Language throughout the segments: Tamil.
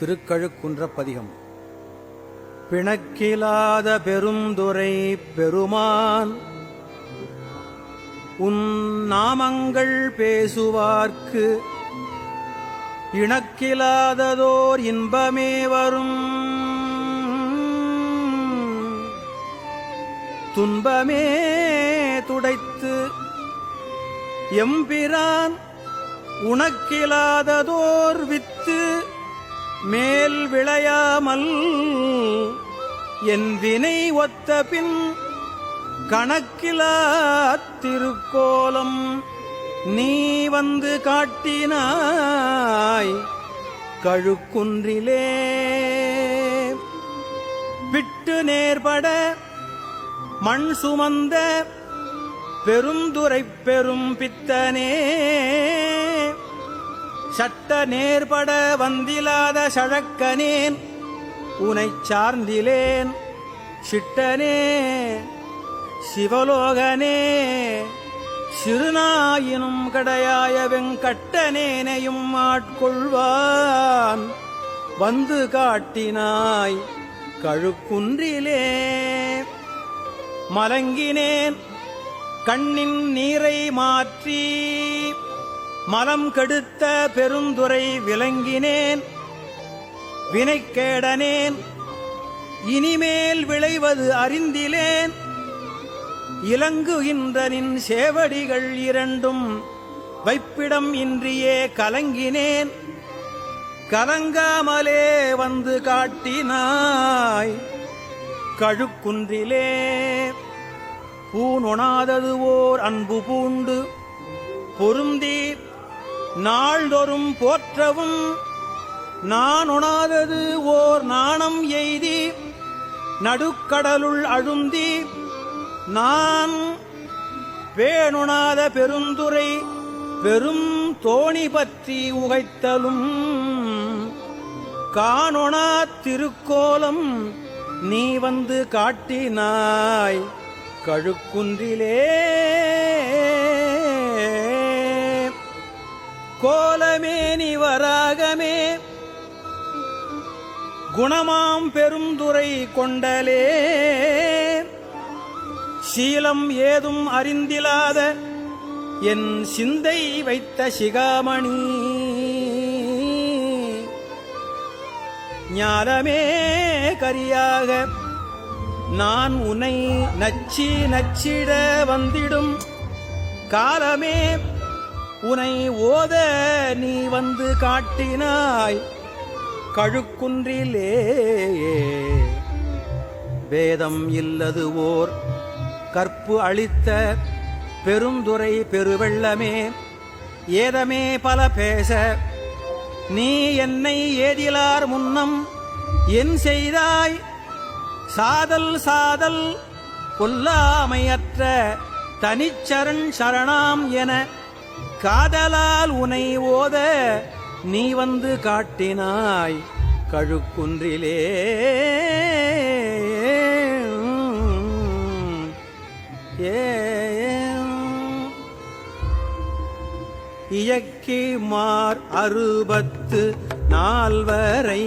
திருக்கழுக்குன்ற பதிகம் பிணக்கிலாத பெருந்துரை பெருமான் உன் நாமங்கள் பேசுவார்க்கு இணக்கிலாததோர் இன்பமே வரும். துன்பமே துடைத்து எம்பிரான் உனக்கிலாததோர் வித்து மேல் விளையாமல் என் வினை ஒத்த பின் கணக்கிலா திருக்கோலம் நீ வந்து காட்டினாய் கழுக்குன்றிலே. விட்டு நேர்பட மண் சுமந்த பெருந்துரை பெரும் பித்தனே. சட்ட நேர்பட வந்திலாத சழக்கனேன் உனை சார்ந்திலேன். சிட்டனே சிவலோகனே சிறுநாயினும் கடையாய வெங்கட்டனேனையும் ஆட்கொள்வான். வந்து காட்டினாய் கழுக்குன்றிலே மலங்கினேன். கண்ணின் நீரை மாற்றி மலம் கெடுத்த பெருந்துரை விளங்கினேன் வினைக்கேடனேன் இனிமேல் விளைவது அறிந்திலேன். இலங்குகின்றனின் சேவடிகள் இரண்டும் வைப்பிடம் இன்றியே கலங்கினேன். கலங்காமலே வந்து காட்டினாய் கழுக்குன்றிலே. பூணொணாதது ஓர் அன்பு பூண்டு பொருந்தி நாள்தொறும் போற்றவும் நான் உணாதது ஓர் நாணம் எய்தி நடுக்கடலுள் அழுந்தி நான் பேணுணாத பெருந்துரை பெரும் தோணி பற்றி உகைத்தலும். காணொணா திருக்கோலம் நீ வந்து காட்டினாய் கழுக்குன்றிலே. கோலமே நீ வராகமே. குணமாம் பெருந்துரை கொண்டலே. சீலம் ஏதும் அறிந்திலாத என் சிந்தை வைத்த சிகாமணி. ஞானமே கரியாக நான் உன்னை நச்சி நச்சிட வந்திடும் காலமே உனை ஓத நீ வந்து காட்டினாய். கழுக்குன்றிலே வேதம் இல்லது ஓர். கற்பு அளித்த பெருந்துரை பெருவெள்ளமே. ஏதமே பல பேச நீ என்னை ஏதிலார் முன்னம் என் செய்தாய். சாதல் சாதல் கொல்லாமையற்ற தனிச்சரண் சரணாம் என காதலால் உனை ஓத நீ வந்து காட்டினாய் கழுக்குன்றிலே. இயக்கி மார் அறுபத்து நால்வரை.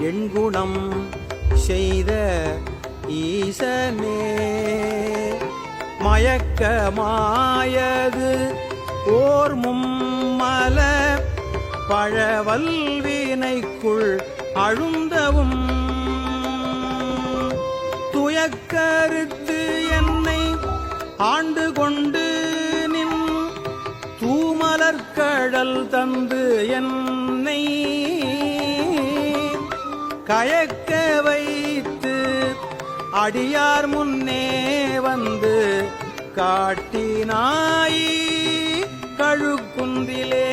எண்குணம் செய்த ஈசனே. மயக்கமாயது ஓர் மும்மல பழவல்வினைக்குள் அழுந்தவும். துயக்கருத்து என்னை ஆண்டு கொண்டு நின். தூமலர்கழல் தந்து என்னை கயக்க வைத்து அடியார் முன்னே வந்து காட்டினாயே. கழுக்குன்றிலே